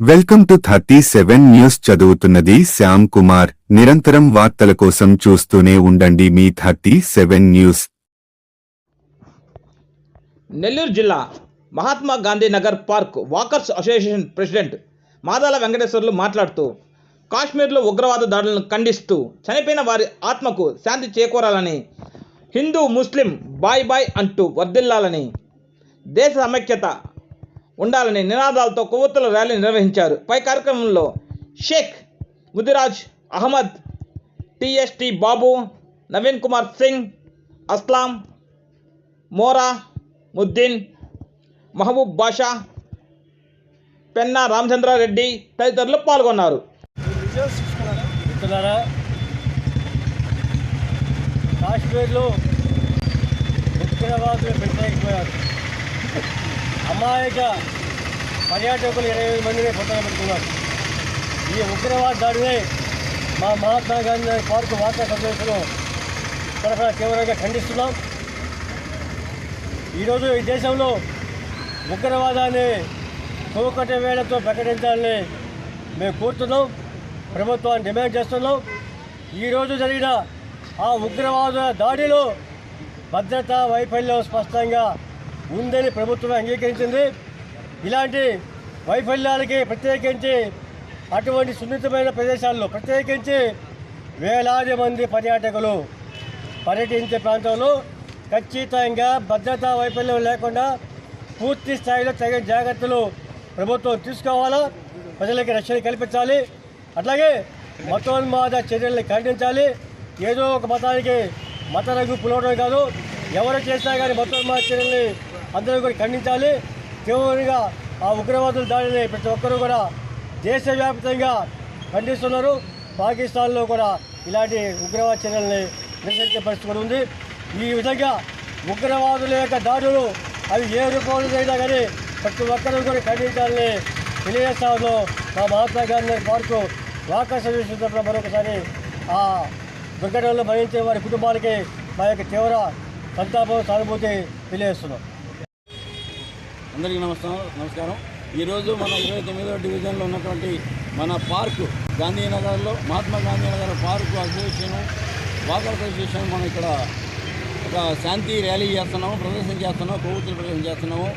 Welcome to thirty seven news చదువుతున్నది శ్యామ్ కుమార్. నిరంతరం వార్తల కోసం చూస్తూనే ఉండండి మీ థర్టీ సెవెన్ న్యూస్. నెల్లూరు జిల్లా Mahatma Gandhi Nagar park walkers association president Madala Venkateswarlu మాట్లాడుతూ కాశ్మీర్లో ఉగ్రవాద దాడులను ఖండిస్తూ చనిపోయిన వారి ఆత్మకు శాంతి చేకూరాలని హిందూ ముస్లిం బాయ్ బాయ్ అంటూ వర్ధిల్లాలని దేశ సమైక్యత ఉండాలని నినాదాలతో కొవ్వొత్తుల ర్యాలీ నిర్వహించారు. పై కార్యక్రమంలో షేక్ ముదిరాజ్ అహ్మద్ టిఎస్టి బాబు నవీన్ కుమార్ సింగ్ అస్లాం మోరా ముద్దీన్ మహబూబ్ బాషా పెన్నా రామచంద్రారెడ్డి తదితరులు పాల్గొన్నారు. కాశ్మీర్లో ఉగ్రవాదులు పెట్టలేకపోయారు అమాయక పర్యాటకులు ఇరవై మందిని పొట్టన పెట్టుకున్నారు. ఈ ఉగ్రవాద దాడిని మా మహాత్మా గాంధీ పార్క్ వార్తా సమావేశంలో తరఫున తీవ్రంగా ఖండిస్తున్నాం. ఈరోజు ఈ దేశంలో ఉగ్రవాదాన్ని తోకట వేళతో ప్రకటించాలని మేము కోరుతున్నాం. ప్రభుత్వాన్ని డిమాండ్ చేస్తున్నాం. ఈరోజు జరిగిన ఆ ఉగ్రవాద దాడిలో భద్రతా వైఫల్యం స్పష్టంగా ఉందని ప్రభుత్వం అంగీకరించింది. ఇలాంటి వైఫల్యాలకి ప్రత్యేకించి అటువంటి సున్నితమైన ప్రదేశాల్లో ప్రత్యేకించి వేలాది మంది పర్యాటకులు పర్యటించే ప్రాంతంలో ఖచ్చితంగా భద్రతా వైఫల్యం లేకుండా పూర్తి స్థాయిలో తగిన జాగ్రత్తలు ప్రభుత్వం తీసుకోవాలా? ప్రజలకి రక్షణ కల్పించాలి. అట్లాగే మతోన్మాద చర్యల్ని ఖండించాలి. ఏదో ఒక మతానికి మత రంగు పులవడం కాదు. ఎవరు చేసినా కానీ మతోన్మాద చర్యల్ని అందరూ కూడా ఖండించాలి. తీవ్రంగా ఆ ఉగ్రవాదుల దాడిని ప్రతి ఒక్కరూ కూడా దేశవ్యాప్తంగా ఖండిస్తున్నారు. పాకిస్తాన్లో కూడా ఇలాంటి ఉగ్రవాద చర్యల్ని నిరసించే పరిస్థితి కూడా ఉంది ఈ విధంగా ఉగ్రవాదుల యొక్క దాడులు అవి ఏ రూపంలోనైనా కానీ ప్రతి ఒక్కరూ కూడా ఖండించాలని తెలియజేస్తాను. మా మహాత్మా గాంధీ పార్కు వాకర్షణ మరొకసారి ఆ దుర్ఘటనలో మరణించిన వారి కుటుంబాలకి మా యొక్క తీవ్ర సంతాపం సానుభూతి తెలియజేస్తున్నాం. అందరికీ నమస్కారం నమస్కారం. ఈరోజు మన ఇరవై తొమ్మిదో డివిజన్లో ఉన్నటువంటి మన park గాంధీనగర్లో Mahatma Gandhinagar park association walker association మనం ఇక్కడ ఒక శాంతి ర్యాలీ చేస్తున్నాము ప్రదర్శన చేస్తున్నాము కొవ్వొత్తులు ప్రదర్శన చేస్తున్నాము.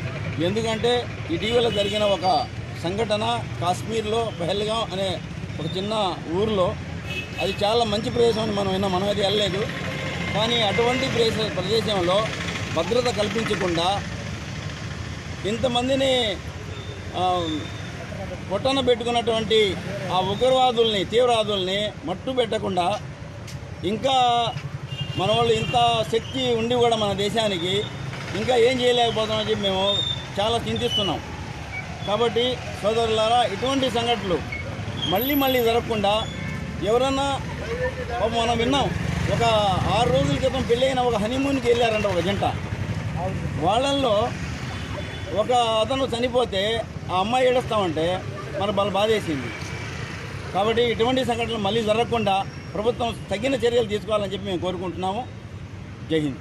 ఎందుకంటే ఇటీవల జరిగిన ఒక సంఘటన కాశ్మీర్లో పెహల్గాం అనే ఒక చిన్న ఊరిలో అది చాలా మంచి ప్రదేశం అని మనం విన్నాం మనం అది వెళ్ళలేదు. కానీ అటువంటి ప్రదేశ ప్రదేశంలో భద్రత కల్పించకుండా ఇంతమందిని పొట్టన పెట్టుకున్నటువంటి ఆ ఉగ్రవాదుల్ని తీవ్రవాదుల్ని మట్టు పెట్టకుండా ఇంకా మన వాళ్ళు ఇంత శక్తి ఉండి కూడా మన దేశానికి ఇంకా ఏం చేయలేకపోతామని చెప్పి మేము చాలా చింతిస్తున్నాం. కాబట్టి సోదరులారా ఇటువంటి సంఘటనలు మళ్ళీ మళ్ళీ జరగకుండా ఎవరన్నా మనం విన్నాం ఒక ఆరు రోజుల క్రితం పెళ్ళైన ఒక హనీమూన్కి వెళ్ళారంట ఒక జంట. వాళ్ళల్లో ఒక అతను చనిపోతే ఆ అమ్మాయి ఏడుస్తామంటే మన బల బాధేసింది. కాబట్టి ఇటువంటి సంఘటనలు మళ్ళీ జరగకుండా ప్రభుత్వం తగిన చర్యలు తీసుకోవాలని చెప్పి మేము కోరుకుంటున్నాము. జై హింద్.